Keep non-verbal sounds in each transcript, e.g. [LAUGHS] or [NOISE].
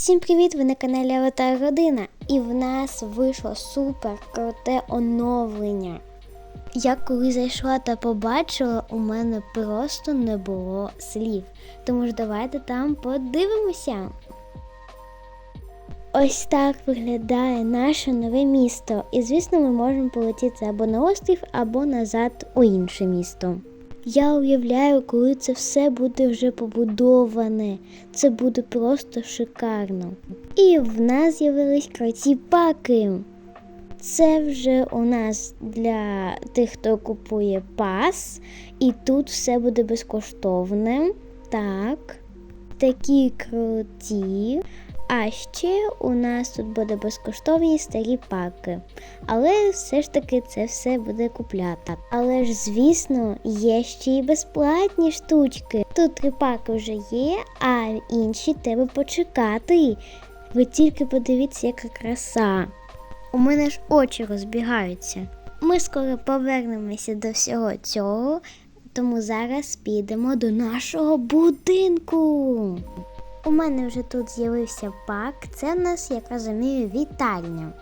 Всім привіт! Ви на каналі Аватар Родина. І в нас вийшло супер круте оновлення. Я коли зайшла та побачила, у мене просто не було слів. Тому ж давайте там подивимося. Ось так виглядає наше нове місто. І звісно, ми можемо полетіти або на острів, або назад у інше місто. Я уявляю, коли це все буде вже побудоване. Це буде просто шикарно. І в нас з'явились круті паки. Це вже у нас для тих, хто купує пас, і тут все буде безкоштовне. Так, такі круті. А ще у нас тут буде безкоштовні старі паки. Але все ж таки це все буде купляти. Але ж, звісно, є ще й безплатні штучки. Тут три паки вже є, а інші треба почекати. Ви тільки подивіться, яка краса. У мене ж очі розбігаються. Ми скоро повернемося до всього цього, тому зараз підемо до нашого будинку. У мене вже тут з'явився пак. Це в нас, як розумію, вітальня.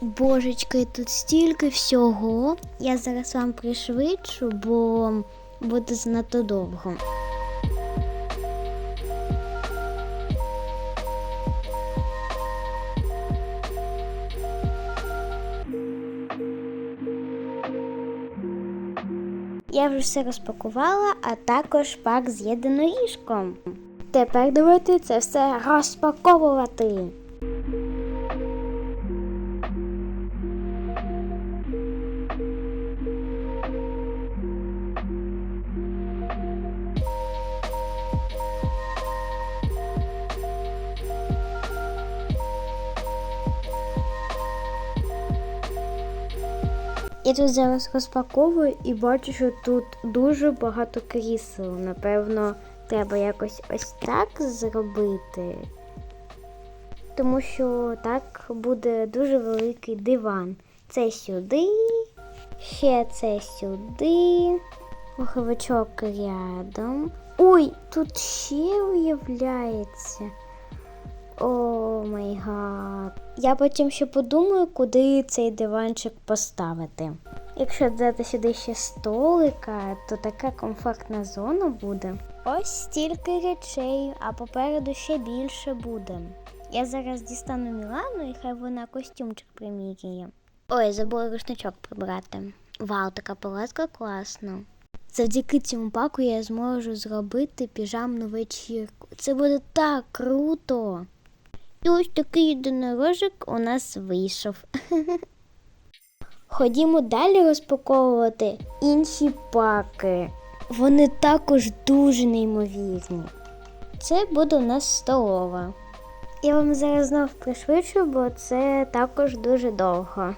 Божечки, тут стільки всього. Я зараз вам пришвидшу, бо буде занадто довго. Я вже все розпакувала, а також пак з єдиноріжком. Тепер давайте це все розпаковувати. Я тут зараз розпаковую і бачу, що тут дуже багато крісел. Напевно, треба якось ось так зробити. Тому що так буде дуже великий диван. Це сюди, ще це сюди, пуховичок рядом. Ой, тут ще уявляється. О май гад. Я потім ще подумаю, куди цей диванчик поставити. Якщо додати сюди ще столика, то така комфортна зона буде. Ось стільки речей, а попереду ще більше буде. Я зараз дістану Мілану і хай вона костюмчик приміряє. Ой, забула рушничок прибрати. Вау, така палатка класна. Завдяки цьому паку я зможу зробити піжамну вечірку. Це буде так круто. І ось такий єдинорожик у нас вийшов. [LAUGHS] Ходімо далі розпаковувати інші паки. Вони також дуже неймовірні. Це буде у нас столова. Я вам зараз знов пришвидшу, бо це також дуже довго.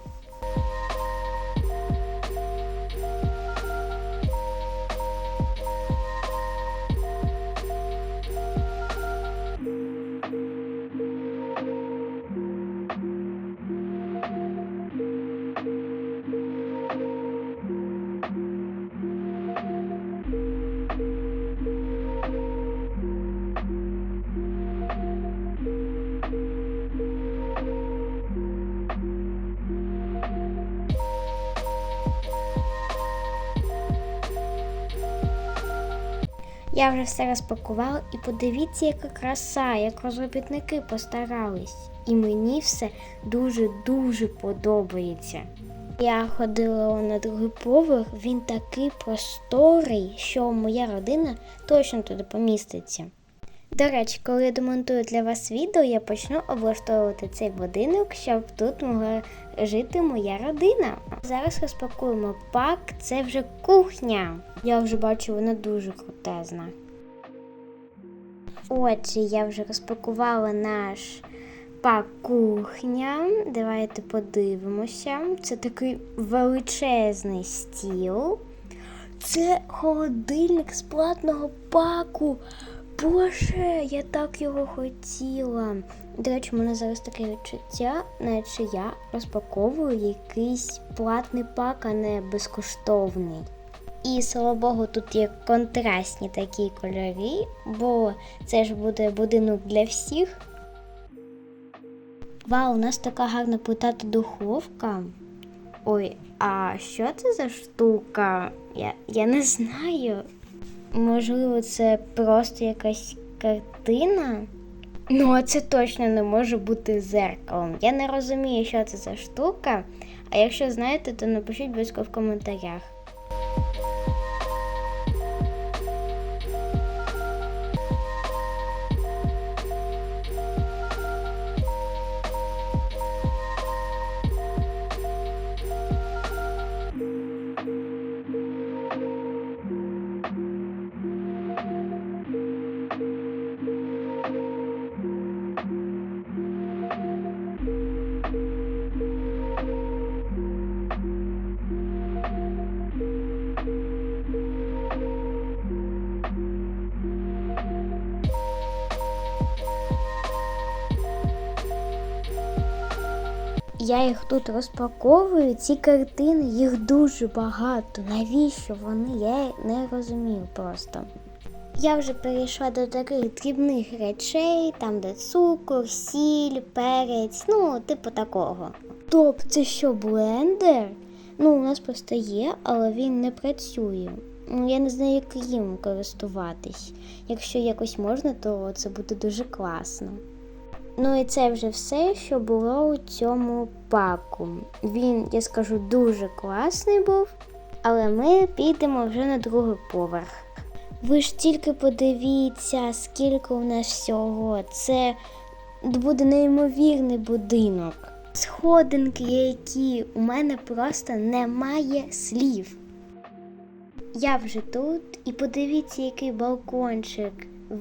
Я вже все розпакувала і подивіться, яка краса, як розробітники постарались. І мені все дуже-дуже подобається. Я ходила на другий поверх, він такий просторий, що моя родина точно туди поміститься. До речі, коли я демонтую для вас відео, я почну облаштовувати цей будинок, щоб тут могла жити моя родина. Зараз розпакуємо пак, це вже кухня. Я вже бачу, вона дуже крутезна. Отже, я вже розпакувала наш пак кухня. Давайте подивимося. Це такий величезний стіл. Це холодильник з платного паку. Боже, я так його хотіла. До речі, у мене зараз таке відчуття, наче я розпаковую якийсь платний пак, а не безкоштовний. І слава Богу, тут є контрастні такі кольори, бо це ж буде будинок для всіх. Вау, у нас така гарна плита та духовка. Ой, а що це за штука? Я, я не знаю. Можливо, це просто якась картина? Ну, а це точно не може бути зеркалом. Я не розумію, що це за штука. А якщо знаєте, то напишіть близько в коментарях. Я їх тут розпаковую, ці картини, їх дуже багато. Навіщо вони? Я не розумію просто. Я вже перейшла до таких дрібних речей, там де цукор, сіль, перець, ну, типу такого. Топ, це що, блендер? Ну, у нас просто є, але він не працює. Ну, я не знаю, як їм користуватись. Якщо якось можна, то це буде дуже класно. Ну і це вже все, що було у цьому паку. Він, я скажу, дуже класний був, але ми підемо вже на другий поверх. Ви ж тільки подивіться, скільки у нас всього. Це буде неймовірний будинок. Сходинки, які у мене просто немає слів. Я вже тут, і подивіться, який балкончик.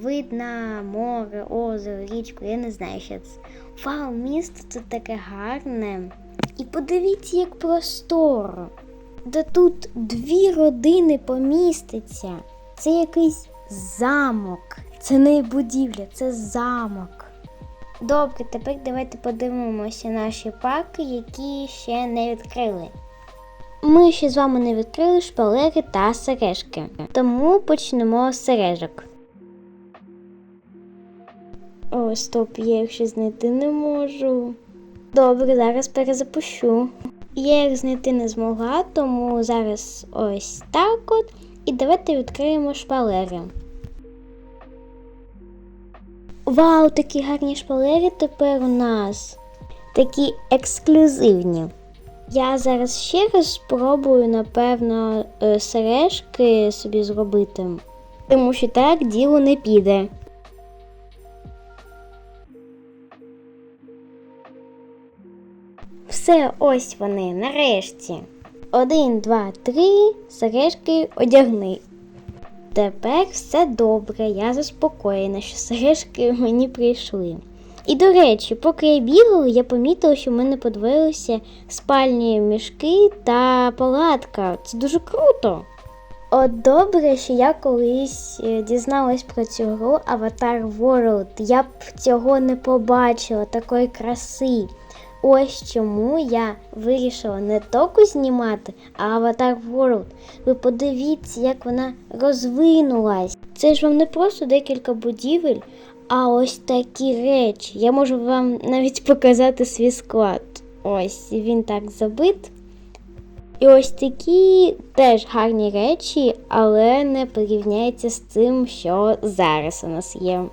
Вид на море, озеро, річку, я не знаю, що це. Вау, місто тут таке гарне. І подивіться, як просторо. Да тут дві родини поміститься. Це якийсь замок. Це не будівля, це замок. Добре, тепер давайте подивимося наші парки, які ще не відкрили. Ми ще з вами не відкрили шпалери та сережки, тому почнемо з сережок. О, стоп, я їх ще знайти не можу. Добре, зараз перезапущу. Я їх знайти не змогла, тому зараз ось так от. І давайте відкриємо шпалери. Вау, такі гарні шпалери тепер у нас. Такі ексклюзивні. Я зараз ще раз спробую, напевно, е, сережки собі зробити. Тому що так діло не піде. Все, ось вони, нарешті. Один, два, три, сережки одягни. Тепер все добре, я заспокоєна, що сережки мені прийшли. І до речі, поки я бігала, я помітила, що в мене подвоїлися спальні мішки та палатка. Це дуже круто. От добре, що я колись е, дізналась про цю гру Avatar World. Я б цього не побачила, такої краси. Ось чому я вирішила не току знімати, а Avatar World. Ви подивіться, як вона розвинулась. Це ж вам не просто декілька будівель, а ось такі речі. Я можу вам навіть показати свій склад. Ось він так забит. І ось такі теж гарні речі, але не порівняється з тим, що зараз у нас є.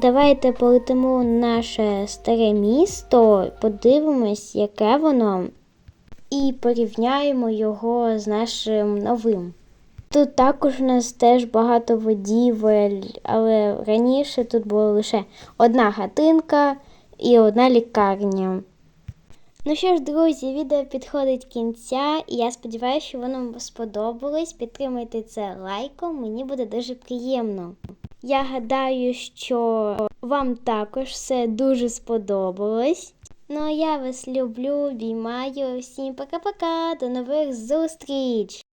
Давайте полетимо в наше старе місто, подивимось, яке воно, і порівняємо його з нашим новим. Тут також у нас теж багато водівель, але раніше тут була лише одна хатинка і одна лікарня. Ну що ж, друзі, відео підходить кінця, і я сподіваюся, що воно вам сподобалось. Підтримайте це лайком, мені буде дуже приємно. Я гадаю, що вам також все дуже сподобалось. Ну а я вас люблю, обіймаю. Всім пока-пока, до нових зустріч!